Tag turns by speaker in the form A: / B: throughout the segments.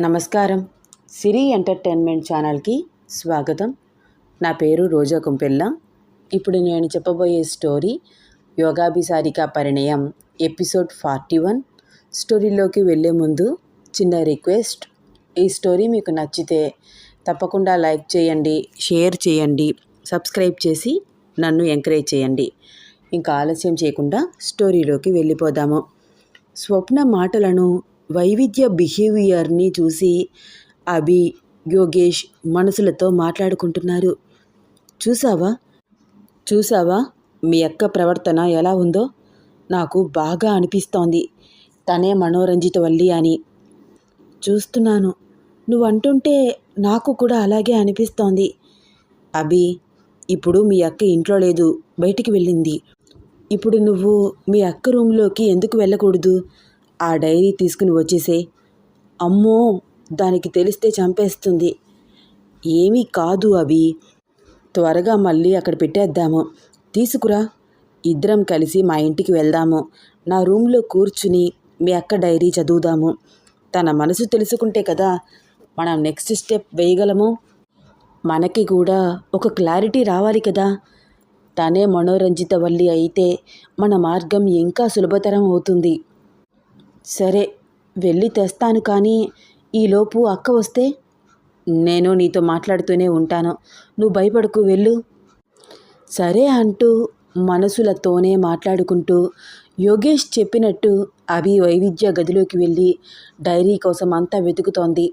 A: నమస్కారం. సిరి ఎంటర్టైన్మెంట్ ఛానల్కి స్వాగతం. నా పేరు రోజా కుంపెల్ల. ఇప్పుడు నేను చెప్పబోయే స్టోరీ యోగాభిసారిక పరిణయం ఎపిసోడ్ ఫార్టీ వన్. స్టోరీలోకి వెళ్ళే ముందు చిన్న రిక్వెస్ట్. ఈ స్టోరీ మీకు నచ్చితే తప్పకుండా లైక్ చేయండి షేర్ చేయండి సబ్స్క్రైబ్ చేసి నన్ను ఎంకరేజ్ చేయండి. ఇంకా ఆలస్యం చేయకుండా స్టోరీలోకి వెళ్ళిపోదాము. స్వప్న మాటలను వైవిధ్య బిహేవియర్ని చూసి అభి యోగేష్ మనసులతో మాట్లాడుకుంటున్నారు. చూసావా చూసావా మీ అక్క ప్రవర్తన ఎలా ఉందో? నాకు బాగా అనిపిస్తోంది. తనే మనోరంజిత వల్లి అని. చూస్తున్నాను. నువ్వు అంటుంటే నాకు కూడా అలాగే అనిపిస్తోంది. అభి ఇప్పుడు మీ అక్క ఇంట్లో లేదు బయటికి వెళ్ళింది. ఇప్పుడు నువ్వు మీ అక్క రూమ్లోకి ఎందుకు వెళ్ళకూడదు? ఆ డైరీ తీసుకుని వచ్చేసే అమ్మో దానికి తెలిస్తే చంపేస్తుంది. ఏమీ కాదు అవి. త్వరగా మళ్ళీ అక్కడ పెట్టేద్దాము. తీసుకురా. ఇద్దరం కలిసి మా ఇంటికి వెళ్దాము. నా రూమ్లో కూర్చుని మీ అక్క డైరీ చదువుదాము. తన మనసు తెలుసుకుంటే కదా మనం నెక్స్ట్ స్టెప్ వేయగలము. మనకి కూడా ఒక క్లారిటీ రావాలి కదా. తనే మనోరంజిత వల్లి అయితే మన మార్గం ఇంకా సులభతరం అవుతుంది. సరే వెళ్ళి తెస్తాను కానీ ఈలోపు అక్క వస్తే నేను నీతో మాట్లాడుతూనే ఉంటాను. నువ్వు భయపడకు వెళ్ళు. సరే అంటూ మనసులతోనే మాట్లాడుకుంటూ యోగేష్ చెప్పినట్టు అభి వైవిధ్య గదిలోకి వెళ్ళి డైరీ కోసం అంతా వెతుకుతోంది.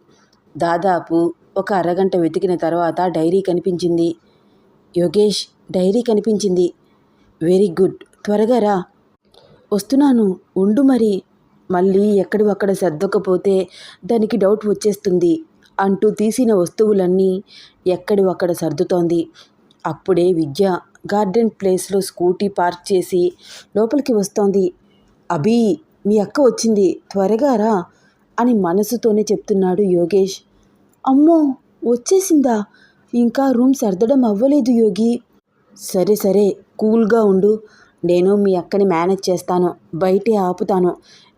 A: దాదాపు ఒక అరగంట వెతికిన తర్వాత డైరీ కనిపించింది. యోగేష్ డైరీ కనిపించింది. వెరీ గుడ్ త్వరగా రా. వస్తున్నాను ఉండు మరి. మళ్ళీ ఎక్కడివక్కడ సర్దకపోతే దానికి డౌట్ వచ్చేస్తుంది అంటూ తీసిన వస్తువులన్నీ ఎక్కడివక్కడ సర్దుతోంది. అప్పుడే విద్య గార్డెన్ ప్లేస్లో స్కూటీ పార్క్ చేసి లోపలికి వస్తోంది. అభి మీ అక్క వచ్చింది. త్వరగా రా అని మనసుతోనే చెప్తున్నాడు యోగేష్. అమ్మో వచ్చేసిందా? ఇంకా రూమ్ సర్దడం అవ్వలేదు యోగి. సరే సరే కూల్గా ఉండు. నేను మీ అక్కని మేనేజ్ చేస్తాను. బయటే ఆపుతాను.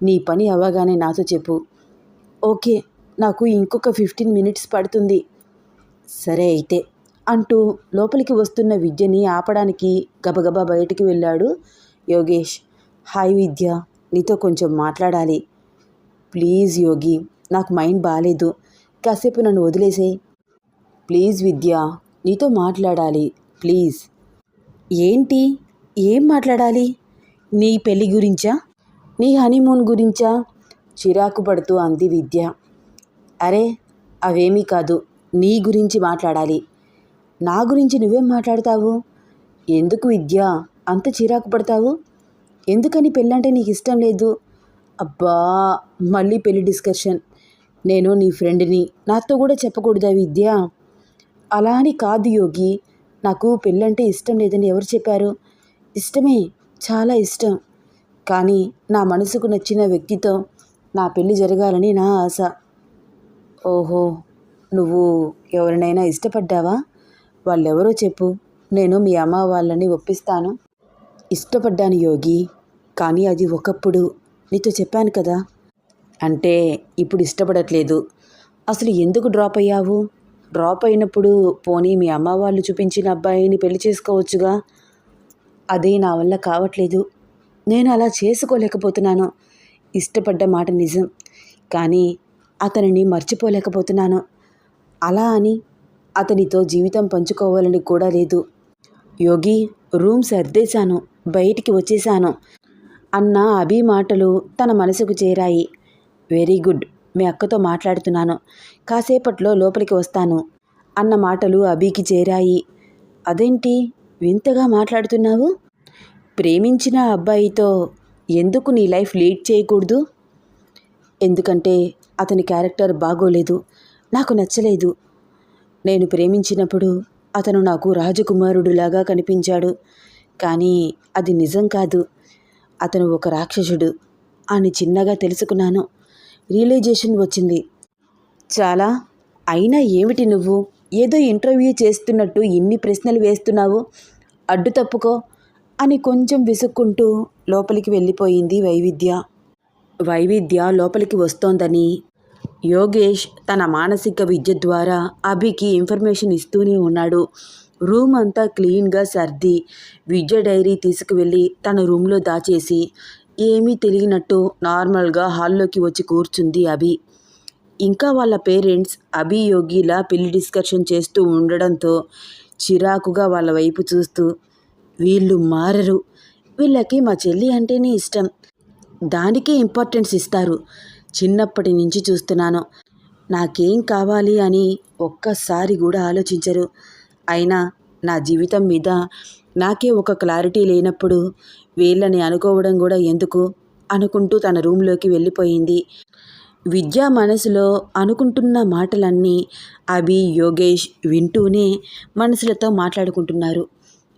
A: నీ పని అవ్వగానే నాతో చెప్పు. ఓకే నాకు ఇంకొక ఫిఫ్టీన్ మినిట్స్ పడుతుంది. సరే అయితే అంటూ లోపలికి వస్తున్న విద్యని ఆపడానికి గబగబా బయటికి వెళ్ళాడు యోగేష్. హాయ్ విద్య నీతో కొంచెం మాట్లాడాలి. ప్లీజ్ యోగి నాకు మైండ్ బాగాలేదు కాసేపు నన్ను వదిలేసేయి. ప్లీజ్ విద్య నీతో మాట్లాడాలి ప్లీజ్. ఏంటి? ఏం మాట్లాడాలి? నీ పెళ్ళి గురించా? నీ హనీమూన్ గురించా? చిరాకు పడుతూ అంది విద్య. అరే అవేమీ కాదు నీ గురించి మాట్లాడాలి. నా గురించి నువ్వేం మాట్లాడతావు? ఎందుకు విద్య? అంత చిరాకు పడతావు? ఎందుకని పెళ్ళంటే నీకు ఇష్టం లేదు? అబ్బా మళ్ళీ పెళ్ళి డిస్కషన్. నేను నీ ఫ్రెండ్ని నాతో కూడా చెప్పకూడదా విద్య? అలా అని కాదు యోగి. నాకు పెళ్ళంటే ఇష్టం లేదని ఎవరు చెప్పారు? ఇష్టమే చాలా ఇష్టం. కానీ నా మనసుకు నచ్చిన వ్యక్తితో నా పెళ్ళి జరగాలని నా ఆశ. ఓహో నువ్వు ఎవరినైనా ఇష్టపడ్డావా? వాళ్ళెవరో చెప్పు. నేను మీ అమ్మ వాళ్ళని ఒప్పిస్తాను. ఇష్టపడ్డాను యోగి కానీ అది ఒకప్పుడు నీతో చెప్పాను కదా. అంటే ఇప్పుడు ఇష్టపడట్లేదు. అసలు ఎందుకు డ్రాప్ అయ్యావు? డ్రాప్ అయినప్పుడు పోనీ మీ అమ్మ వాళ్ళు చూపించిన అబ్బాయిని పెళ్ళి చేసుకోవచ్చుగా? అది నా వల్ల కావట్లేదు. నేను అలా చేసుకోలేకపోతున్నాను. ఇష్టపడ్డ మాట నిజం. కానీ అతనిని మర్చిపోలేకపోతున్నాను. అలా అని అతనితో జీవితం పంచుకోవాలని కూడా లేదు. యోగి రూమ్ సర్దేశాను. బయటికి వచ్చేశాను. అన్న అభి మాటలు తన మనసుకు చేరాయి. Very good. మీ అక్కతో మాట్లాడుతున్నాను. కాసేపట్లో లోపలికి వస్తాను. అన్న మాటలు అభికి చేరాయి. అదేంటి? వింతగా మాట్లాడుతున్నావు? ప్రేమించిన అబ్బాయితో ఎందుకు నీ లైఫ్ లీడ్ చేయకూడదు? ఎందుకంటే అతని క్యారెక్టర్ బాగోలేదు నాకు నచ్చలేదు. నేను ప్రేమించినప్పుడు అతను నాకు రాజకుమారుడులాగా కనిపించాడు కానీ అది నిజం కాదు. అతను ఒక రాక్షసుడు అని చిన్నగా తెలుసుకున్నాను. రియలైజేషన్ వచ్చింది. చాలా? అయినా ఏమిటి నువ్వు? ఏదో ఇంటర్వ్యూ చేస్తున్నట్టు ఇన్ని ప్రశ్నలు వేస్తున్నావు. అడ్డు తప్పుకో. అని కొంచెం విసుక్కుంటూ లోపలికి వెళ్ళిపోయింది వైవిధ్య. వైవిధ్య లోపలికి వస్తోందని యోగేష్ తన మానసిక విద్య ద్వారా అభికి ఇన్ఫర్మేషన్ ఇస్తూనే ఉన్నాడు. రూమ్ అంతా క్లీన్గా సర్ది విద్య డైరీ తీసుకువెళ్ళి తన రూమ్లో దాచేసి ఏమీ తెలియనట్టు నార్మల్గా హాల్లోకి వచ్చి కూర్చుంది అభి. ఇంకా వాళ్ళ పేరెంట్స్ అభి యోగిలా పెళ్ళి డిస్కషన్ చేస్తూ ఉండడంతో చిరాకుగా వాళ్ళ వైపు చూస్తూ వీళ్ళు మారరు. వీళ్ళకి మా చెల్లి అంటేనే ఇష్టం. దానికే ఇంపార్టెన్స్ ఇస్తారు. చిన్నప్పటి నుంచి చూస్తున్నాను. నాకేం కావాలి అని ఒక్కసారి కూడా ఆలోచించరు. అయినా నా జీవితం మీద నాకే ఒక క్లారిటీ లేనప్పుడు వీళ్ళని అనుకోవడం కూడా ఎందుకు అనుకుంటూ తన రూమ్లోకి వెళ్ళిపోయింది. విద్య మనసులో అనుకుంటున్న మాటలన్నీ అభి యోగేష్ వింటూనే మనసులతో మాట్లాడుకుంటున్నారు.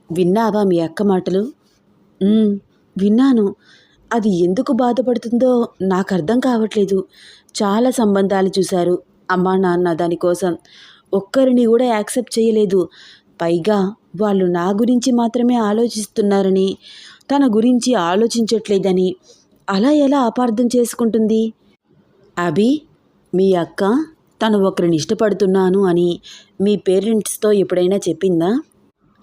A: విన్నావా మీ అక్క మాటలు? విన్నాను. అది ఎందుకు బాధపడుతుందో నాకు అర్థం కావట్లేదు. చాలా సంబంధాలు చూశారు అమ్మా నాన్న దానికోసం. ఒక్కరిని కూడా యాక్సెప్ట్ చేయలేదు. పైగా వాళ్ళు నా గురించి మాత్రమే ఆలోచిస్తున్నారని తన గురించి ఆలోచించట్లేదని. అలా ఎలా అపార్థం చేసుకుంటుంది? అభి మీ అక్క తను ఒకరిని ఇష్టపడుతున్నాను అని మీ పేరెంట్స్తో ఎప్పుడైనా చెప్పిందా?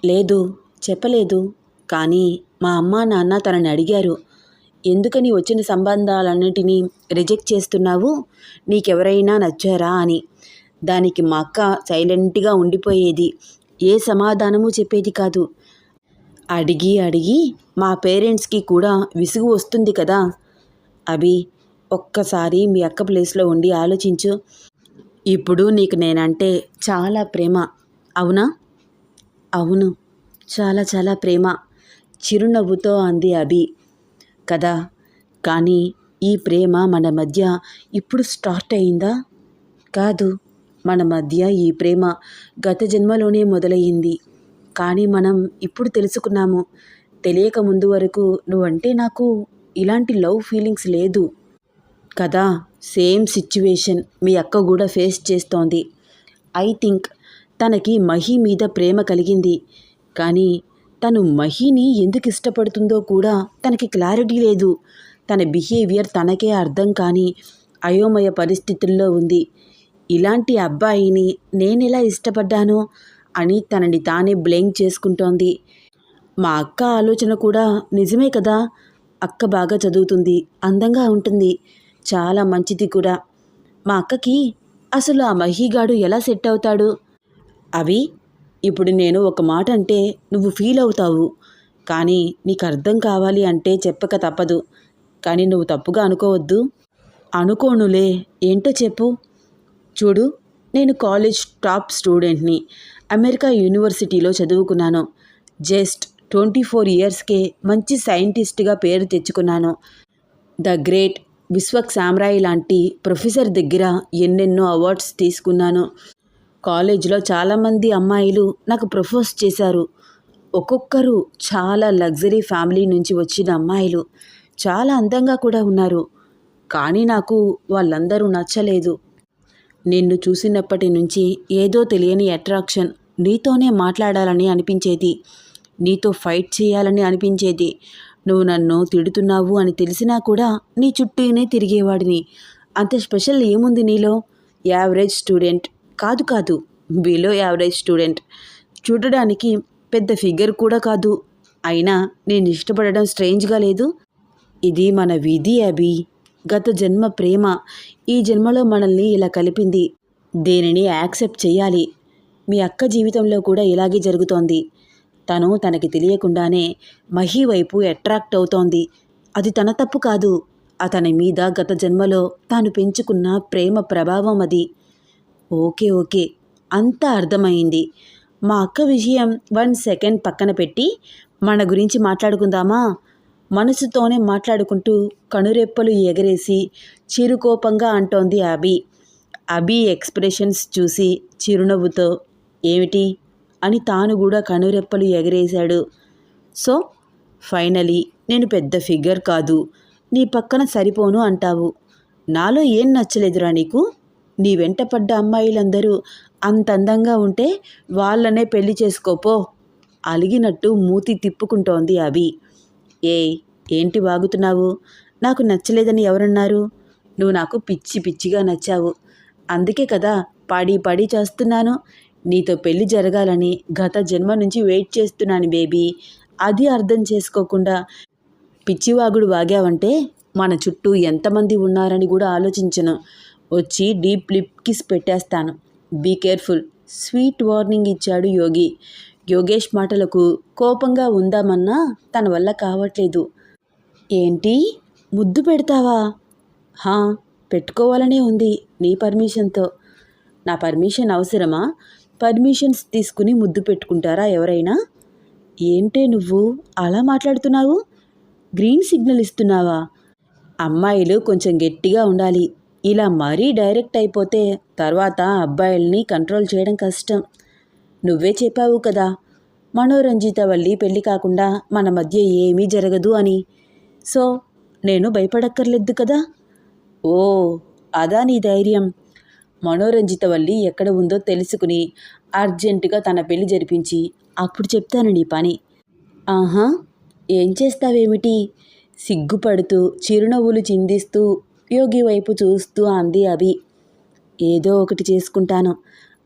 A: లేదు. చెప్పలేదు. కానీ మా అమ్మ నాన్న తనని అడిగారు. ఎందుకని వచ్చిన సంబంధాలన్నిటినీ రిజెక్ట్ చేస్తున్నావు? నీకెవరైనా నచ్చారా అని. దానికి మా అక్క సైలెంట్గా ఉండిపోయేది. ఏ సమాధానము చెప్పేది కాదు. అడిగి అడిగి మా పేరెంట్స్కి కూడా విసుగు వస్తుంది కదా. అభి ఒక్కసారి మీ అక్క ప్లేస్లో ఉండి ఆలోచించు. ఇప్పుడు నీకు నేనంటే చాలా ప్రేమ. అవునా? అవును. చాలా చాలా ప్రేమ. చిరునవ్వుతో అంది అభి. కదా కానీ ఈ ప్రేమ మన మధ్య ఇప్పుడు స్టార్ట్ అయిందా? కాదు మన మధ్య ఈ ప్రేమ గత జన్మలోనే మొదలయ్యింది. కానీ మనం ఇప్పుడు తెలుసుకున్నాము. తెలియక ముందు వరకు నువ్వంటే నాకు ఇలాంటి లవ్ ఫీలింగ్స్ లేదు. కదా సేమ్ సిచ్యువేషన్ మీ అక్క కూడా ఫేస్ చేస్తోంది. ఐ థింక్ తనకి మహి మీద ప్రేమ కలిగింది. కానీ తను మహిని ఎందుకు ఇష్టపడుతుందో కూడా తనకి క్లారిటీ లేదు. తన బిహేవియర్ తనకే అర్థం కాని అయోమయ పరిస్థితుల్లో ఉంది. ఇలాంటి అబ్బాయిని నేనెలా ఇష్టపడ్డాను అని తనని తానే బ్లేమ్ చేసుకుంటోంది. మా అక్క ఆలోచన కూడా నిజమే కదా? అక్క బాగా చదువుతుంది అందంగా ఉంటుంది చాలా మంచిది కూడా. మా అక్కకి అసలు ఆ మహిగాడు ఎలా సెట్ అవుతాడు? అవి ఇప్పుడు నేను ఒక మాట అంటే నువ్వు ఫీల్ అవుతావు. కానీ నీకు అర్థం కావాలి అంటే చెప్పక తప్పదు. కానీ నువ్వు తప్పుగా అనుకోవద్దు. అనుకోనులే ఏంటో చెప్పు. చూడు నేను కాలేజ్ టాప్ స్టూడెంట్ని అమెరికా యూనివర్సిటీలో చదువుకున్నాను. జస్ట్ ట్వంటీ ఫోర్ ఇయర్స్కే మంచి సైంటిస్ట్గా పేరు తెచ్చుకున్నాను. ద గ్రేట్ విశ్వక్ సామ్రాయ్ లాంటి ప్రొఫెసర్ దగ్గర ఎన్నెన్నో అవార్డ్స్ తీసుకున్నాను. కాలేజీలో చాలామంది అమ్మాయిలు నాకు ప్రపోజ్ చేశారు. ఒక్కొక్కరు చాలా లగ్జరీ ఫ్యామిలీ నుంచి వచ్చిన అమ్మాయిలు చాలా అందంగా కూడా ఉన్నారు. కానీ నాకు వాళ్ళందరూ నచ్చలేదు. నిన్ను చూసినప్పటి నుంచి ఏదో తెలియని అట్రాక్షన్ నీతోనే మాట్లాడాలని అనిపించేది. నీతో ఫైట్ చేయాలని అనిపించేది. నువ్వు నన్ను తిడుతున్నావు అని తెలిసినా కూడా నీ చుట్టూనే తిరిగేవాడిని. అంత స్పెషల్ ఏముంది నీలో? Average student. కాదు కాదు. బిలో యావరేజ్ స్టూడెంట్ చూడడానికి పెద్ద ఫిగర్ కూడా కాదు. అయినా నేను ఇష్టపడడం స్ట్రేంజ్గా లేదు. ఇది మన విధి అభి. గత జన్మ ప్రేమ. ఈ జన్మలో మనల్ని ఇలా కలిపింది. దేనిని యాక్సెప్ట్ చేయాలి? మీ అక్క జీవితంలో కూడా ఇలాగే జరుగుతోంది. తను తనకి తెలియకుండానే మహి వైపు అట్రాక్ట్ అవుతోంది. అది తన తప్పు కాదు. అతని మీద గత జన్మలో తాను పెంచుకున్న ప్రేమ ప్రభావం అది. Okay okay. అంతా అర్థమైంది. మా అక్క విషయం వన్ సెకండ్ పక్కన పెట్టి మన గురించి మాట్లాడుకుందామా? మనసుతోనే మాట్లాడుకుంటూ కనురెప్పలు ఎగరేసి చిరుకోపంగా అంటోంది అభి. అభి ఎక్స్ప్రెషన్స్ చూసి చిరునవ్వుతో ఏమిటి? అని తాను కూడా కనురెప్పలు ఎగరేశాడు. సో ఫైనలీ నేను పెద్ద ఫిగర్ కాదు. నీ పక్కన సరిపోను అంటావు. నాలో ఏం నచ్చలేదురా నీకు? నీ వెంట పడ్డ అమ్మాయిలందరూ అంత అందంగా ఉంటే వాళ్ళనే పెళ్ళి చేసుకోపో అలిగినట్టు మూతి తిప్పుకుంటోంది అభి. ఏ ఏంటి వాగుతున్నావు? నాకు నచ్చలేదని ఎవరన్నారు? నువ్వు నాకు పిచ్చి పిచ్చిగా నచ్చావు. అందుకే కదా పాడి పాడి చేస్తున్నాను. నీతో పెళ్ళి జరగాలని గత జన్మ నుంచి వెయిట్ చేస్తున్నాను బేబీ. అది అర్థం చేసుకోకుండా పిచ్చివాగుడు వాగావంటే మన చుట్టూ ఎంతమంది ఉన్నారని కూడా ఆలోచించను. వచ్చి డీప్ లిప్ కిస్ పెట్టేస్తాను. Be careful. స్వీట్ వార్నింగ్ ఇచ్చాడు యోగి. యోగేష్ మాటలకు కోపంగా ఉందామన్నా తన వల్ల కావట్లేదు. ఏంటి? ముద్దు పెడతావా? హా పెట్టుకోవాలనే ఉంది నీ పర్మిషన్తో. నా పర్మిషన్ అవసరమా? పర్మిషన్స్ తీసుకుని ముద్దు పెట్టుకుంటారా ఎవరైనా? ఏంటే నువ్వు? అలా మాట్లాడుతున్నావు? గ్రీన్ సిగ్నల్ ఇస్తున్నావా? అమ్మాయిలు కొంచెం గట్టిగా ఉండాలి. ఇలా మరీ డైరెక్ట్ అయిపోతే తర్వాత అబ్బాయిల్ని కంట్రోల్ చేయడం కష్టం. నువ్వే చెప్పావు కదా మనోరంజిత వల్లి పెళ్ళి కాకుండా మన మధ్య ఏమీ జరగదు అని. సో నేను భయపడక్కర్లేదు కదా? ఓ అదా నీ ధైర్యం. మనోరంజిత వల్లి ఎక్కడ ఉందో తెలుసుకుని అర్జెంటుగా తన పెళ్ళి జరిపించి అప్పుడు చెప్తాను నీ పని. ఆహా ఏం చేస్తావేమిటి? సిగ్గుపడుతూ చిరునవ్వులు చిందిస్తూ యోగి వైపు చూస్తూ అంది అభి. ఏదో ఒకటి చేసుకుంటాను.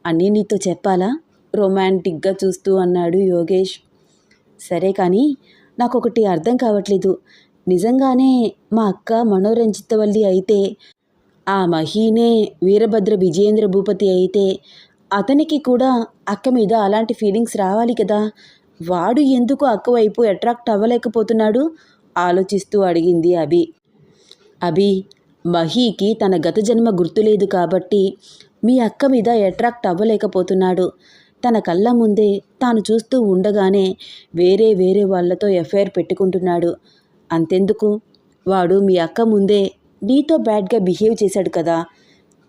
A: అన్నీ నీతో చెప్పాలా? రొమాంటిక్గా చూస్తూ అన్నాడు యోగేష్. సరే కానీ నాకు ఒకటి అర్థం కావట్లేదు. నిజంగానే మా అక్క మనోరంజితవల్లి అయితే ఆ మహీనే వీరభద్ర విజయేంద్ర భూపతి అయితే అతనికి కూడా అక్క మీద అలాంటి ఫీలింగ్స్ రావాలి కదా? వాడు ఎందుకు అక్క వైపు అట్రాక్ట్ అవ్వలేకపోతున్నాడు? ఆలోచిస్తూ అడిగింది అభి. అభి మహీకి తన గత జన్మ గుర్తులేదు కాబట్టి మీ అక్క మీద అట్రాక్ట్ అవ్వలేకపోతున్నాడు. తన కళ్ళ ముందే తాను చూస్తూ ఉండగానే వేరే వేరే వాళ్ళతో ఎఫ్ఐఆర్ పెట్టుకుంటున్నాడు. అంతెందుకు? వాడు మీ అక్క ముందే నీతో బ్యాడ్గా బిహేవ్ చేశాడు కదా.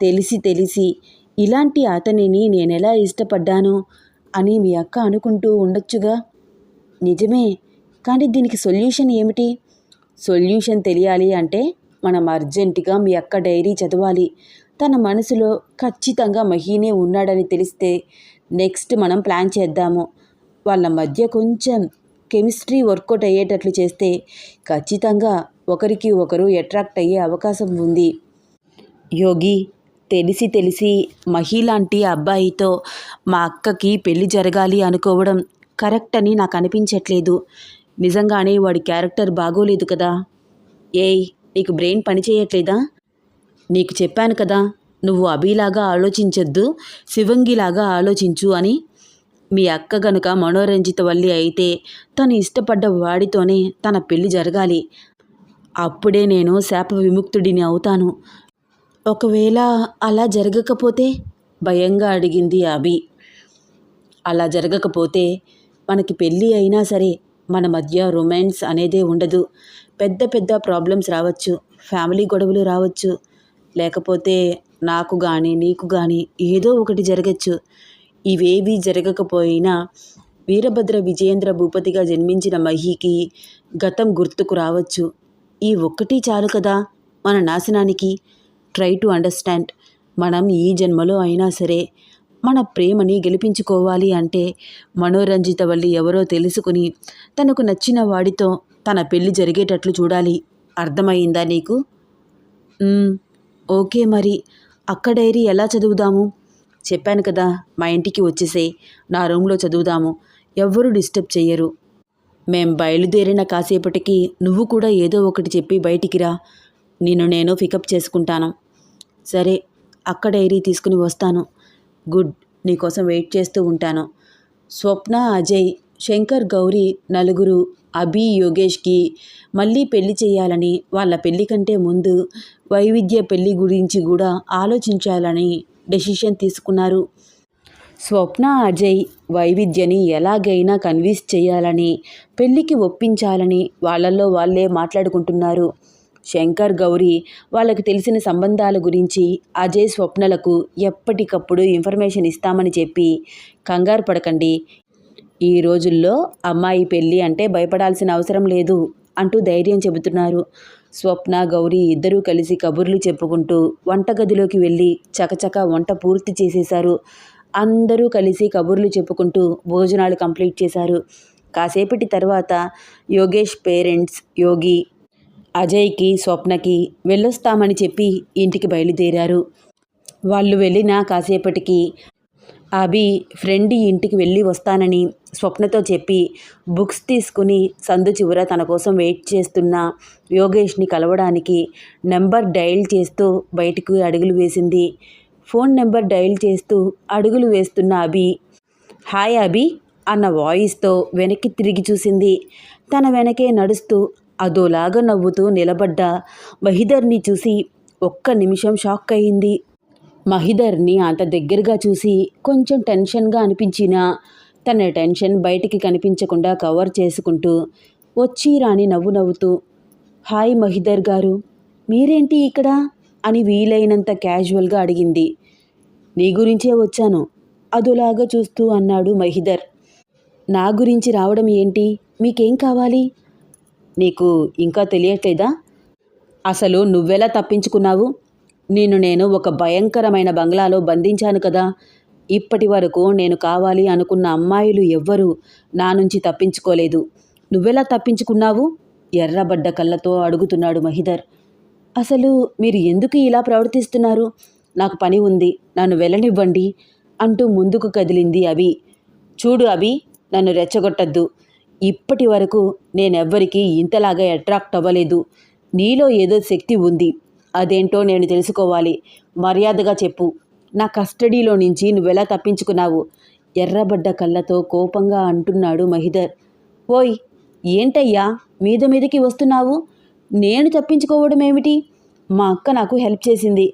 A: తెలిసి తెలిసి ఇలాంటి అతనిని నేనెలా ఇష్టపడ్డాను అని మీ అక్క అనుకుంటూ ఉండొచ్చుగా? నిజమే. కానీ దీనికి సొల్యూషన్ ఏమిటి? సొల్యూషన్ తెలియాలి అంటే మనం అర్జెంటుగా మీ అక్క డైరీ చదవాలి. తన మనసులో ఖచ్చితంగా మహీనే ఉన్నాడని తెలిస్తే నెక్స్ట్ మనం ప్లాన్ చేద్దాము. వాళ్ళ మధ్య కొంచెం కెమిస్ట్రీ వర్కౌట్ అయ్యేటట్లు చేస్తే ఖచ్చితంగా ఒకరికి ఒకరు అట్రాక్ట్ అయ్యే అవకాశం ఉంది. యోగి తెలిసి తెలిసి మహిళంటి అబ్బాయితో మా అక్కకి పెళ్ళి జరగాలి అనుకోవడం కరెక్ట్ అని నాకు అనిపించట్లేదు. నిజంగానే వాడి క్యారెక్టర్ బాగోలేదు కదా? ఏయ్ నీకు బ్రెయిన్ పనిచేయట్లేదా? నీకు చెప్పాను కదా నువ్వు అభిలాగా ఆలోచించొద్దు శివంగిలాగా ఆలోచించు అని. మీ అక్క గనుక మనోరంజిత వల్లి అయితే తను ఇష్టపడ్డ వాడితోనే తన పెళ్ళి జరగాలి. అప్పుడే నేను శాప విముక్తుడిని అవుతాను. ఒకవేళ అలా జరగకపోతే? భయంగా అడిగింది అభి. అలా జరగకపోతే మనకి పెళ్ళి అయినా సరే మన మధ్య రొమాన్స్ అనేదే ఉండదు. పెద్ద పెద్ద ప్రాబ్లమ్స్ రావచ్చు. ఫ్యామిలీ గొడవలు రావచ్చు. లేకపోతే నాకు కానీ నీకు కానీ ఏదో ఒకటి జరగచ్చు. ఇవేవీ జరగకపోయినా వీరభద్ర విజయేంద్ర భూపతిగా జన్మించిన మహికి గతం గుర్తుకు రావచ్చు. ఈ ఒక్కటి చాలు కదా మన నాశనానికి. ట్రై టు అండర్స్టాండ్ మనం ఈ జన్మలో అయినా సరే మన ప్రేమని గెలిపించుకోవాలి అంటే మనోరంజిత వల్లి ఎవరో తెలుసుకుని తనకు నచ్చిన వాడితో తన పెళ్ళి జరిగేటట్లు చూడాలి. అర్థమైందా నీకు? ఓకే మరి. అక్క డైరీ ఎలా చదువుదాము? చెప్పాను కదా మా ఇంటికి వచ్చేసే నా రూమ్లో చదువుదాము. ఎవ్వరూ డిస్టర్బ్ చెయ్యరు. మేం బయలుదేరిన కాసేపటికి నువ్వు కూడా ఏదో ఒకటి చెప్పి బయటికి రా. నిన్ను నేను పికప్ చేసుకుంటాను. సరే అక్క డైరీ తీసుకుని వస్తాను. గుడ్ నీకోసం వెయిట్ చేస్తూ ఉంటాను. స్వప్న అజయ్ శంకర్ గౌరీ నలుగురు అభి యోగేష్కి మళ్ళీ పెళ్ళి చేయాలని వాళ్ళ పెళ్ళి కంటే ముందు వైవిధ్య పెళ్ళి గురించి కూడా ఆలోచించాలని డెసిషన్ తీసుకున్నారు. స్వప్న అజయ్ వైవిధ్యని ఎలాగైనా కన్విన్స్ చేయాలని పెళ్ళికి ఒప్పించాలని వాళ్ళల్లో వాళ్ళే మాట్లాడుకుంటున్నారు. శంకర్ గౌరీ వాళ్ళకు తెలిసిన సంబంధాల గురించి అజయ్ స్వప్నలకు ఎప్పటికప్పుడు ఇన్ఫర్మేషన్ ఇస్తామని చెప్పి కంగారు పడకండి. ఈ రోజుల్లో అమ్మాయి పెళ్ళి అంటే భయపడాల్సిన అవసరం లేదు అంటూ ధైర్యం చెబుతున్నారు. స్వప్న గౌరీ ఇద్దరూ కలిసి కబుర్లు చెప్పుకుంటూ వంటగదిలోకి వెళ్ళి చకచక వంట పూర్తి చేసేశారు. అందరూ కలిసి కబుర్లు చెప్పుకుంటూ భోజనాలు కంప్లీట్ చేశారు. కాసేపటి తర్వాత యోగేష్ పేరెంట్స్ యోగి అజయ్కి స్వప్నకి వెళ్ళొస్తామని చెప్పి ఇంటికి బయలుదేరారు. వాళ్ళు వెళ్ళిన కాసేపటికి అభి ఫ్రెండ్ ఇంటికి వెళ్ళి వస్తానని స్వప్నతో చెప్పి బుక్స్ తీసుకుని సందు చివర తన కోసం వెయిట్ చేస్తున్న యోగేష్ని కలవడానికి నెంబర్ డయల్ చేస్తూ బయటకు అడుగులు వేసింది. ఫోన్ నెంబర్ డయల్ చేస్తూ అడుగులు వేస్తున్న అభి హాయ్ అభి అన్న వాయిస్తో వెనక్కి తిరిగి చూసింది. తన వెనకే నడుస్తూ అదోలాగా నవ్వుతూ నిలబడ్డ. మహిదర్ని చూసి ఒక్క నిమిషం షాక్ అయింది. మహిదర్ని అంత దగ్గరగా చూసి కొంచెం టెన్షన్గా అనిపించినా తన టెన్షన్ బయటికి కనిపించకుండా కవర్ చేసుకుంటూ వచ్చి రాని నవ్వు నవ్వుతూ హాయ్ మహిదర్ గారు మీరేంటి ఇక్కడ? అని వీలైనంత క్యాజువల్గా అడిగింది. నీ గురించే వచ్చాను అదులాగా చూస్తూ అన్నాడు మహిదర్. నా గురించి రావడం ఏంటి? మీకేం కావాలి? నీకు ఇంకా తెలియట్లేదా? అసలు నువ్వెలా తప్పించుకున్నావు? నిన్ను నేను ఒక భయంకరమైన బంగ్లాలో బంధించాను కదా. ఇప్పటి వరకు నేను కావాలి అనుకున్న అమ్మాయిలు ఎవ్వరూ నా నుంచి తప్పించుకోలేదు. నువ్వెలా తప్పించుకున్నావు? ఎర్రబడ్డ కళ్ళతో అడుగుతున్నాడు మహిదర్. అసలు మీరు ఎందుకు ఇలా ప్రవర్తిస్తున్నారు? నాకు పని ఉంది నన్ను వెళ్ళనివ్వండి అంటూ ముందుకు కదిలింది అభి. చూడు అభి నన్ను రెచ్చగొట్టద్దు. ఇప్పటి వరకు నేనెవ్వరికీ ఇంతలాగా అట్రాక్ట్ అవ్వలేదు. నీలో ఏదో శక్తి ఉంది. అదేంటో నేను తెలుసుకోవాలి. మర్యాదగా చెప్పు. నా కస్టడీలో నుంచి నువ్వెలా తప్పించుకున్నావు? ఎర్రబడ్డ కళ్ళతో కోపంగా అంటున్నాడు మహిదర్. ఓయ్ ఏంటయ్యా? మీద మీదకి వస్తున్నావు? నేను తప్పించుకోవడం ఏమిటి? మా అక్క నాకు హెల్ప్ చేసింది.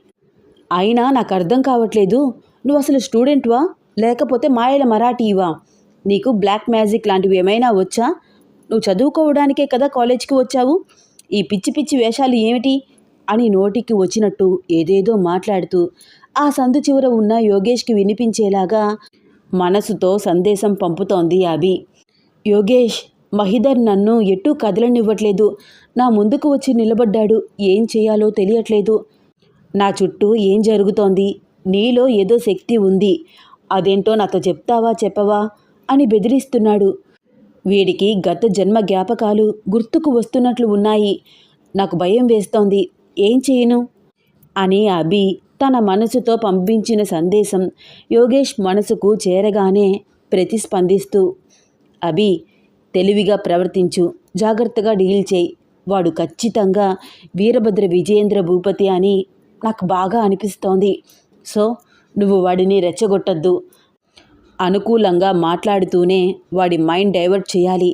A: అయినా నాకు అర్థం కావట్లేదు. నువ్వు అసలు స్టూడెంట్వా? లేకపోతే మాయల మరాఠీవా? నీకు బ్లాక్ మ్యాజిక్ లాంటివి ఏమైనా వచ్చా? నువ్వు చదువుకోవడానికే కదా కాలేజ్కి వచ్చావు? ఈ పిచ్చి పిచ్చి వేషాలు ఏమిటి? అని నోటికి వచ్చినట్టు ఏదేదో మాట్లాడుతూ ఆ సందు చివర ఉన్న యోగేష్కి వినిపించేలాగా మనసుతో సందేశం పంపుతోంది అభి. యోగేష్ మహిదర్ నన్ను ఎటూ కదలనివ్వట్లేదు. నా ముందుకు వచ్చి నిలబడ్డాడు. ఏం చేయాలో తెలియట్లేదు. నా చుట్టూ ఏం జరుగుతోంది? నీలో ఏదో శక్తి ఉంది. అదేంటో నాతో చెప్తావా చెప్పవా? అని బెదిరిస్తున్నాడు. వీడికి గత జన్మ జ్ఞాపకాలు గుర్తుకు వస్తున్నట్లు ఉన్నాయి. నాకు భయం వేస్తోంది. ఏం చేయను? అని అభి తన మనసుతో పంపించిన సందేశం యోగేష్ మనసుకు చేరగానే ప్రతిస్పందిస్తూ అభి తెలివిగా ప్రవర్తించు జాగ్రత్తగా డీల్ చేయి. వాడు ఖచ్చితంగా వీరభద్ర విజయేంద్ర భూపతి అని నాకు బాగా అనిపిస్తోంది. సో నువ్వు వాడిని రెచ్చగొట్టద్దు. అనుకూలంగా మాట్లాడుతూనే వాడి మైండ్ డైవర్ట్ చేయాలి.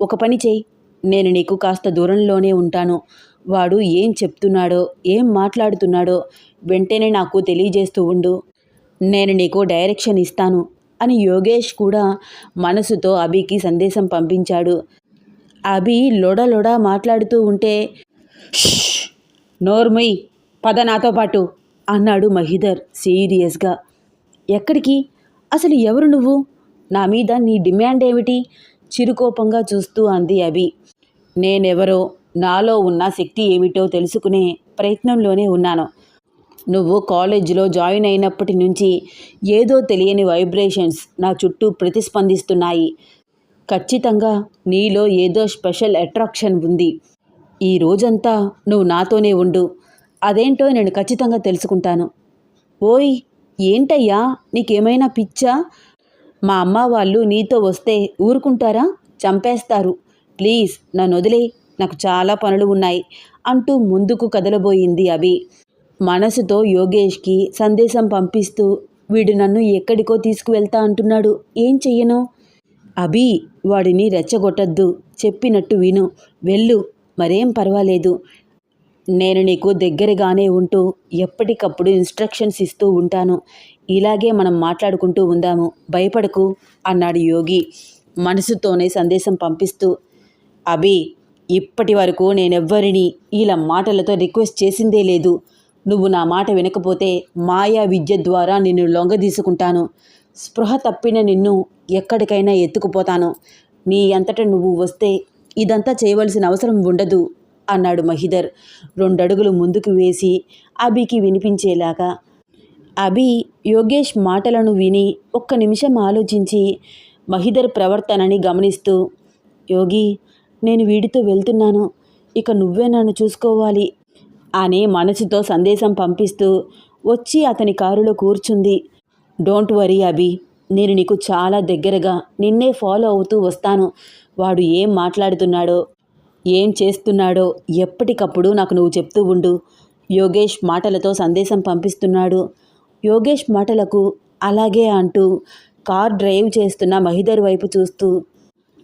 A: ఒక పని చేయి. నేను నీకు కాస్త దూరంలోనే ఉంటాను. వాడు ఏం చెప్తున్నాడో ఏం మాట్లాడుతున్నాడో వెంటనే నాకు తెలియజేస్తూ ఉండు. నేను నీకు డైరెక్షన్ ఇస్తాను అని యోగేష్ కూడా మనసుతో అభికి సందేశం పంపించాడు. అభి లొడ లొడ మాట్లాడుతూ ఉంటే నోర్మయ్ పద నాతో పాటు అన్నాడు మహిదర్ సీరియస్గా. ఎక్కడికి? అసలు ఎవరు నువ్వు? నా మీద నీ డిమాండ్ ఏమిటి? చిరుకోపంగా చూస్తూ అంది అభి. నేనెవరో నాలో ఉన్న శక్తి ఏమిటో తెలుసుకునే ప్రయత్నంలోనే ఉన్నాను. నువ్వు కాలేజీలో జాయిన్ అయినప్పటి నుంచి ఏదో తెలియని వైబ్రేషన్స్ నా చుట్టూ ప్రతిస్పందిస్తున్నాయి. ఖచ్చితంగా నీలో ఏదో స్పెషల్ అట్రాక్షన్ ఉంది. ఈ రోజంతా నువ్వు నాతోనే ఉండు. అదేంటో నేను ఖచ్చితంగా తెలుసుకుంటాను. ఓయ్ ఏంటయ్యా? నీకేమైనా పిచ్చా? మా అమ్మ వాళ్ళు నీతో వస్తే ఊరుకుంటారా? చంపేస్తారు. ప్లీజ్ నన్ను వదిలే నాకు చాలా పనులు ఉన్నాయి అంటూ ముందుకు కదలబోయింది అభి. మనసుతో యోగేష్కి సందేశం పంపిస్తూ వీడు నన్ను ఎక్కడికో తీసుకువెళ్తా అంటున్నాడు. ఏం చెయ్యను? అభి వాడిని రెచ్చగొట్టద్దు. చెప్పినట్టు విను. వెళ్ళు. మరేం పర్వాలేదు. నేను నీకు దగ్గరగానే ఉంటూ ఎప్పటికప్పుడు ఇన్స్ట్రక్షన్స్ ఇస్తూ ఉంటాను. ఇలాగే మనం మాట్లాడుకుంటూ ఉందాము. భయపడకు అన్నాడు యోగి. మనసుతోనే సందేశం పంపిస్తూ అభి ఇప్పటి వరకు నేనెవ్వరిని ఇలా మాటలతో రిక్వెస్ట్ చేసిందే లేదు. నువ్వు నా మాట వినకపోతే మాయా విద్య ద్వారా నిన్ను లొంగదీసుకుంటాను. స్పృహ తప్పిన నిన్ను ఎక్కడికైనా ఎత్తుకుపోతాను. నీ అంతట నువ్వు వస్తే ఇదంతా చేయవలసిన అవసరం ఉండదు. అన్నాడు మహిదర్. రెండడుగులు ముందుకు వేసి అభికి వినిపించేలాగా. అభి యోగేష్ మాటలను విని ఒక్క నిమిషం ఆలోచించి మహిదర్ ప్రవర్తనని గమనిస్తూ యోగి నేను వీడితో వెళ్తున్నాను. ఇక నువ్వే నన్ను చూసుకోవాలి అని మనసుతో సందేశం పంపిస్తూ వచ్చి అతని కారులో కూర్చుంది. డోంట్ వరీ అభి నేను నీకు చాలా దగ్గరగా నిన్నే ఫాలో అవుతూ వస్తాను. వాడు ఏం మాట్లాడుతున్నాడో ఏం చేస్తున్నాడో ఎప్పటికప్పుడు నాకు నువ్వు చెప్తూ ఉండు. యోగేష్ మాటలతో సందేశం పంపిస్తున్నాడు. యోగేష్ మాటలకు అలాగే అంటూ కార్ డ్రైవ్ చేస్తున్న మహిదర్ వైపు చూస్తూ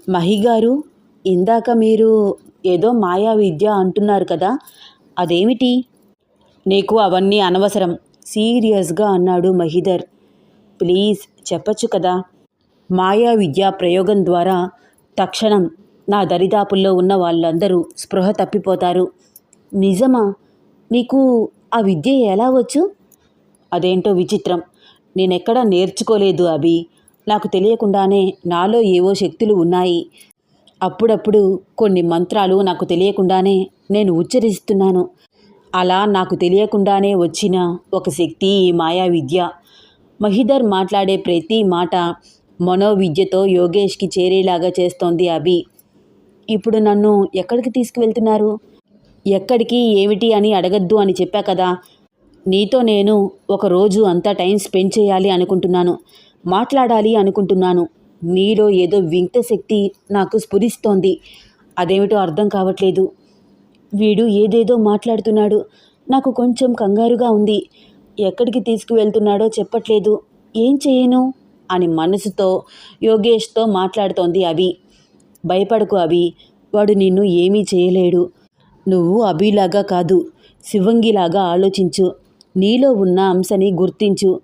A: మహి గారు ఇందాక మీరు ఏదో మాయా విద్య అంటున్నారు కదా అదేమిటి? నీకు అవన్నీ అనవసరం సీరియస్గా అన్నాడు మహిదర్. ప్లీజ్ చెప్పొచ్చు కదా. మాయా విద్య ప్రయోగం ద్వారా తక్షణం నా దరిదాపుల్లో ఉన్న వాళ్ళందరూ స్పృహ తప్పిపోతారు. నిజమా? నీకు ఆ విద్య ఎలా వచ్చు? అదేంటో విచిత్రం. నేనెక్కడా నేర్చుకోలేదు అభి. నాకు తెలియకుండానే నాలో ఏవో శక్తులు ఉన్నాయి. అప్పుడప్పుడు కొన్ని మంత్రాలు నాకు తెలియకుండానే నేను ఉచ్చరిస్తున్నాను. అలా నాకు తెలియకుండానే వచ్చిన ఒక శక్తి ఈ మాయా విద్య మహిదర్ మాట్లాడే ప్రతి మాట మనోవిద్యతో యోగేష్కి చేరేలాగా చేస్తోంది అభి. ఇప్పుడు నన్ను ఎక్కడికి తీసుకువెళ్తున్నారు? ఎక్కడికి ఏమిటి అని అడగద్దు అని చెప్పా కదా. నీతో నేను ఒక రోజు అంతా టైం స్పెండ్ చేయాలి అనుకుంటున్నాను. మాట్లాడాలి అనుకుంటున్నాను. నీలో ఏదో వింత శక్తి నాకు స్ఫురిస్తోంది. అదేమిటో అర్థం కావట్లేదు. వీడు ఏదేదో మాట్లాడుతున్నాడు. నాకు కొంచెం కంగారుగా ఉంది. ఎక్కడికి తీసుకువెళ్తున్నాడో చెప్పట్లేదు. ఏం చేయను? అని మనసుతో యోగేష్తో మాట్లాడుతోంది అవి భయపడకు అభి. వాడు నిన్ను ఏమీ చేయలేడు. నువ్వు అభిలాగా కాదు శివంగిలాగా ఆలోచించు. నీలో ఉన్న అంశని గుర్తించు.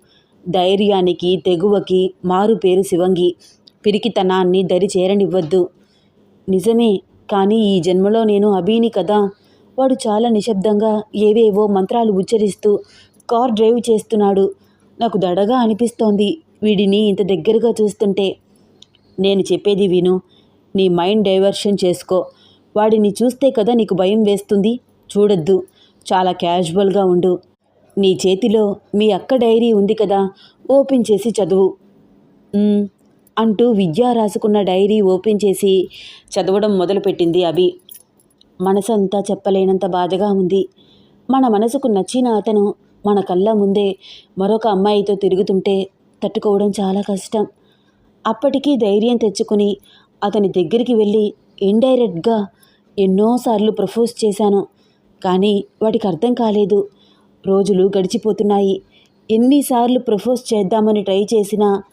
A: ధైర్యానికి తెగువకి మారు పేరు శివంగి. పిరికితనాన్ని దరి చేరనివ్వద్దు. నిజమే కానీ ఈ జన్మలో నేను అభిని కదా. వాడు చాలా నిశ్శబ్దంగా ఏవేవో మంత్రాలు ఉచ్చరిస్తూ కార్ డ్రైవ్ చేస్తున్నాడు. నాకు దడగా అనిపిస్తోంది వీడిని ఇంత దగ్గరగా చూస్తుంటే. నేను చెప్పేది విను. నీ మైండ్ డైవర్షన్ చేసుకో. వాడిని చూస్తే కదా నీకు భయం వేస్తుంది. చూడొద్దు. చాలా క్యాజువల్గా ఉండు. నీ చేతిలో మీ అక్క డైరీ ఉంది కదా ఓపెన్ చేసి చదువు. అంటూ విద్య రాసుకున్న డైరీ ఓపెన్ చేసి చదవడం మొదలుపెట్టింది అభి. మనసంతా చెప్పలేనంత బాధగా ఉంది. మన మనసుకు నచ్చిన అతను మన కళ్ళ ముందే మరొక అమ్మాయితో తిరుగుతుంటే తట్టుకోవడం చాలా కష్టం. అప్పటికీ ధైర్యం తెచ్చుకుని అతని దగ్గరికి వెళ్ళి ఇండైరెక్ట్గా ఎన్నోసార్లు ప్రపోజ్ చేశాను. కానీ వాడికి అర్థం కాలేదు. రోజులు గడిచిపోతున్నాయి. ఎన్నిసార్లు ప్రపోజ్ చేద్దామని ట్రై చేసినా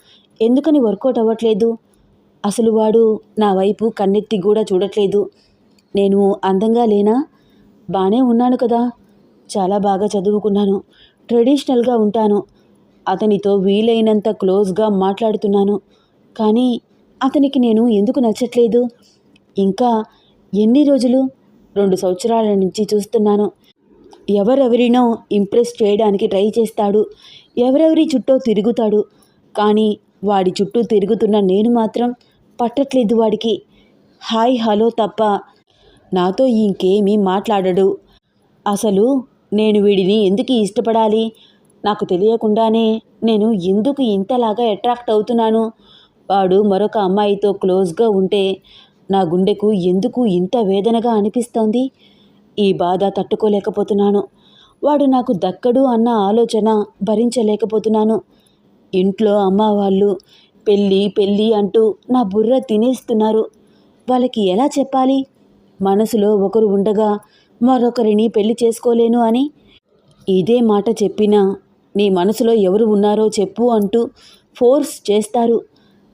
A: ఎందుకని వర్కౌట్ అవ్వట్లేదు? అసలు వాడు నా వైపు కన్నెత్తి కూడా చూడట్లేదు. నేను అందంగా లేనా? బాగానే ఉన్నాను కదా. చాలా బాగా చదువుకున్నాను. ట్రెడిషనల్గా ఉంటాను. అతనితో వీలైనంత క్లోజ్గా మాట్లాడుతున్నాను. కానీ అతనికి నేను ఎందుకు నచ్చట్లేదు? ఇంకా ఎన్ని రోజులు? రెండు సంవత్సరాల నుంచి చూస్తున్నాను. ఎవరెవరినో ఇంప్రెస్ చేయడానికి ట్రై చేస్తాడు. ఎవరెవరి చుట్టూ తిరుగుతాడు. కానీ వాడి చుట్టూ తిరుగుతున్న నేను మాత్రం పట్టట్లేదు వాడికి. హాయ్ హలో తప్ప నాతో ఇంకేమీ మాట్లాడడు. అసలు నేను వీడిని ఎందుకు ఇష్టపడాలి? నాకు తెలియకుండానే నేను ఎందుకు ఇంతలాగా అట్రాక్ట్ అవుతున్నాను? వాడు మరొక అమ్మాయితో క్లోజ్గా ఉంటే నా గుండెకు ఎందుకు ఇంత వేదనగా అనిపిస్తోంది? ఈ బాధ తట్టుకోలేకపోతున్నాను. వాడు నాకు దక్కడు అన్న ఆలోచన భరించలేకపోతున్నాను. ఇంట్లో అమ్మ వాళ్ళు పెళ్ళి పెళ్ళి అంటూ నా బుర్ర తినేస్తున్నారు. వాళ్ళకి ఎలా చెప్పాలి? మనసులో ఒకరు ఉండగా మరొకరిని పెళ్ళి చేసుకోలేను అని. ఇదే మాట చెప్పినా నీ మనసులో ఎవరు ఉన్నారో చెప్పు అంటూ ఫోర్స్ చేస్తారు.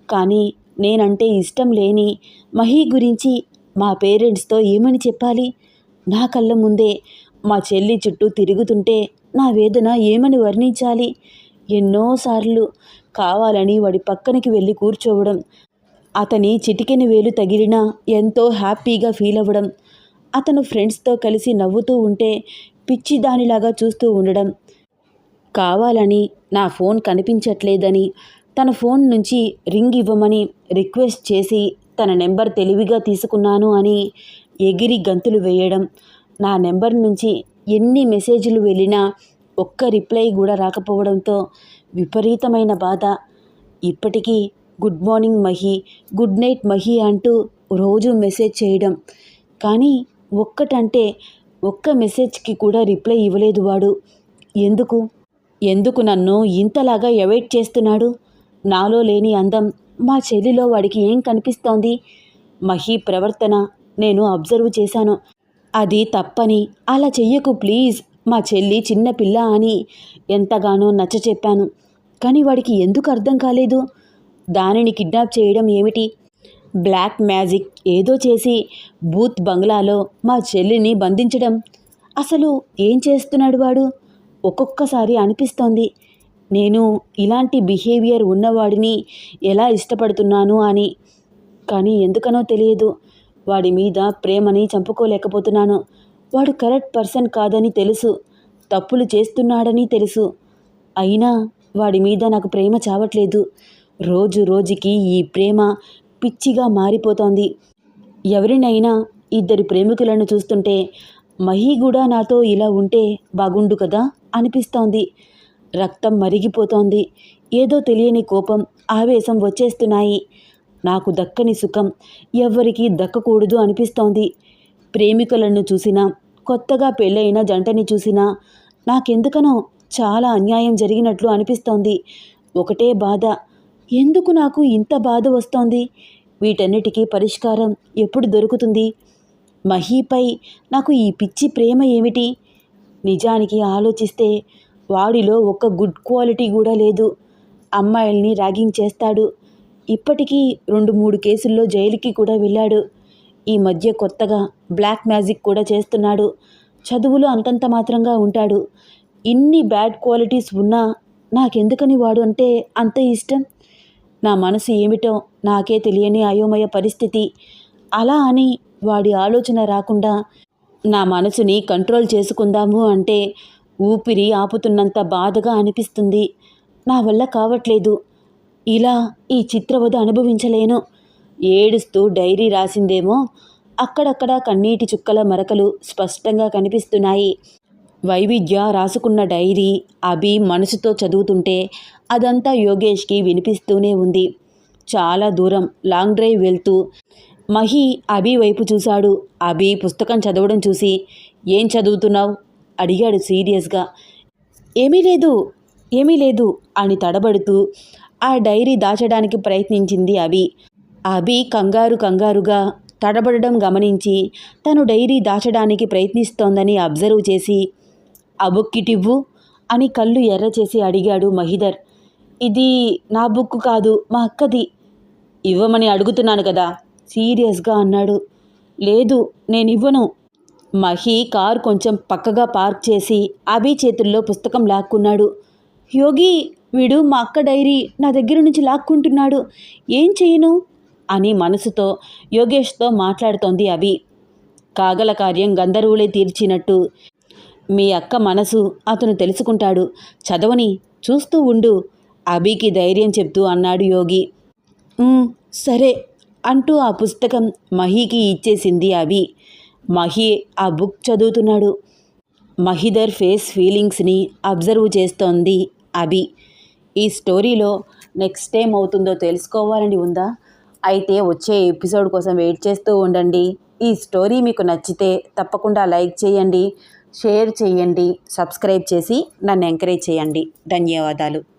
A: కానీ నేనంటే ఇష్టం లేని మహి గురించి మా పేరెంట్స్తో ఏమని చెప్పాలి? నా కళ్ళ ముందే మా చెల్లి చుట్టూ తిరుగుతుంటే నా వేదన ఏమని వర్ణించాలి? ఎన్నోసార్లు కావాలని వాడి పక్కనకి వెళ్ళి కూర్చోవడం అతని చిటికెన వేలు తగిలినా ఎంతో హ్యాపీగా ఫీల్ అవ్వడం అతను ఫ్రెండ్స్తో కలిసి నవ్వుతూ ఉంటే పిచ్చి దానిలాగా చూస్తూ ఉండడం. కావాలని నా ఫోన్ కనిపించట్లేదని తన ఫోన్ నుంచి రింగ్ ఇవ్వమని రిక్వెస్ట్ చేసి తన నెంబర్ తెలివిగా తీసుకున్నాను అని ఎగిరి గంతులు వేయడం నా నెంబర్ నుంచి ఎన్ని మెసేజ్లు వెళ్ళినా ఒక్క రిప్లై కూడా రాకపోవడంతో విపరీతమైన బాధ. ఇప్పటికీ good morning Mahi good night Mahi అంటూ రోజు మెసేజ్ చేయడం. కానీ ఒక్కటంటే ఒక్క మెసేజ్కి కూడా రిప్లై ఇవ్వలేదు వాడు. ఎందుకు? ఎందుకు నన్ను ఇంతలాగా ఎవైట్ చేస్తున్నాడు? నాలో లేని అందం మా చెల్లిలో వాడికి ఏం కనిపిస్తోంది? మహి ప్రవర్తన నేను అబ్జర్వ్ చేశాను. అది తప్పని. అలా చెయ్యకు ప్లీజ్. మా చెల్లి చిన్న పిల్ల అని ఎంతగానో నచ్చ చెప్పాను. కానీ వాడికి ఎందుకు అర్థం కాలేదు? దానిని కిడ్నాప్ చేయడం ఏమిటి? బ్లాక్ మ్యాజిక్ ఏదో చేసి బూత్ బంగ్లాలో మా చెల్లిని బంధించడం. అసలు ఏం చేస్తున్నాడు వాడు? ఒక్కొక్కసారి అనిపిస్తోంది. నేను ఇలాంటి బిహేవియర్ ఉన్నవాడిని ఎలా ఇష్టపడుతున్నాను అని. కానీ ఎందుకనో తెలియదు. వాడి మీద ప్రేమని చంపుకోలేకపోతున్నాను. వాడు కరెక్ట్ పర్సన్ కాదని తెలుసు. తప్పులు చేస్తున్నాడని తెలుసు. అయినా వాడి మీద నాకు ప్రేమ చావట్లేదు. రోజు రోజుకి ఈ ప్రేమ పిచ్చిగా మారిపోతోంది. ఎవరినైనా ఇద్దరు ప్రేమికులను చూస్తుంటే మహి కూడా నాతో ఇలా ఉంటే బాగుండు కదా అనిపిస్తోంది. రక్తం మరిగిపోతోంది. ఏదో తెలియని కోపం ఆవేశం వచ్చేస్తున్నాయి. నాకు దక్కని సుఖం ఎవ్వరికీ దక్కకూడదు అనిపిస్తోంది. ప్రేమికులను చూసినా కొత్తగా పెళ్ళైన జంటని చూసినా నాకెందుకనో చాలా అన్యాయం జరిగినట్లు అనిపిస్తోంది. ఒకటే బాధ ఎందుకు నాకు ఇంత బాధ వస్తోంది? వీటన్నిటికీ పరిష్కారం ఎప్పుడు దొరుకుతుంది? మహీపై నాకు ఈ పిచ్చి ప్రేమ ఏమిటి? నిజానికి ఆలోచిస్తే వాడిలో ఒక్క గుడ్ క్వాలిటీ కూడా లేదు. అమ్మాయిల్ని ర్యాగింగ్ చేస్తాడు. ఇప్పటికీ రెండు మూడు కేసుల్లో జైలుకి కూడా వెళ్ళాడు. ఈ మధ్య కొత్తగా బ్లాక్ మ్యాజిక్ కూడా చేస్తున్నాడు. చదువులో అంతంత మాత్రంగా ఉంటాడు. ఇన్ని బ్యాడ్ క్వాలిటీస్ ఉన్నా నాకెందుకని వాడు అంటే అంత ఇష్టం? నా మనసు ఏమిటో నాకే తెలియని అయోమయ పరిస్థితి. అలా అని వాడి ఆలోచన రాకుండా నా మనసుని కంట్రోల్ చేసుకుందాము అంటే ఊపిరి ఆపుతున్నంత బాధగా అనిపిస్తుంది. నా వల్ల కావట్లేదు. ఇలా ఈ చిత్రవధ అనుభవించలేను. ఏడుస్తూ డైరీ రాసిందేమో. అక్కడక్కడ కన్నీటి చుక్కల మరకలు స్పష్టంగా కనిపిస్తున్నాయి. వైవిధ్య రాసుకున్న డైరీ అభి మనసుతో చదువుతుంటే అదంతా యోగేష్కి వినిపిస్తూనే ఉంది. చాలా దూరం లాంగ్ డ్రైవ్ వెళ్తూ మహి అభి వైపు చూశాడు. అభి పుస్తకం చదవడం చూసి ఏం చదువుతున్నావు? అడిగాడు సీరియస్గా. ఏమీ లేదు ఏమీ లేదు అని తడబడుతూ ఆ డైరీ దాచడానికి ప్రయత్నించింది అభి. అభి కంగారు కంగారుగా తడబడడం గమనించి తను డైరీ దాచడానికి ప్రయత్నిస్తోందని అబ్జర్వ్ చేసి ఆ బుక్ ఇటివ్వు అని కళ్ళు ఎర్ర చేసి అడిగాడు మహిదర్. ఇది నా బుక్ కాదు మా అక్కది. ఇవ్వమని అడుగుతున్నాను కదా సీరియస్గా అన్నాడు. లేదు నేను ఇవ్వను. మహి కారు కొంచెం పక్కగా పార్క్ చేసి అభి చేతుల్లో పుస్తకం లాక్కున్నాడు. యోగి వీడు మా అక్క డైరీ నా దగ్గర నుంచి లాక్కుంటున్నాడు. ఏం చేయను? అని మనసుతో యోగేష్తో మాట్లాడుతోంది అభి. కాగల కార్యం గంధర్వులే తీర్చినట్టు మీ అక్క మనసు అతను తెలుసుకుంటాడు. చదవని చూస్తూ ఉండు అభికి ధైర్యం చెప్తూ అన్నాడు యోగి. సరే అంటూ ఆ పుస్తకం మహీకి ఇచ్చేసింది అభి. మహి ఆ బుక్ చదువుతున్నాడు. మహిదర్ ఫేస్ ఫీలింగ్స్ని అబ్జర్వ్ చేస్తోంది అభి. ఈ స్టోరీలో నెక్స్ట్ టైం అవుతుందో తెలుసుకోవాలని ఉందా? అయితే వచ్చే ఎపిసోడ్ కోసం వెయిట్ చేస్తూ ఉండండి. ఈ స్టోరీ మీకు నచ్చితే తప్పకుండా లైక్ చేయండి షేర్ చేయండి సబ్స్క్రైబ్ చేసి నన్ను ఎంకరేజ్ చేయండి. ధన్యవాదాలు.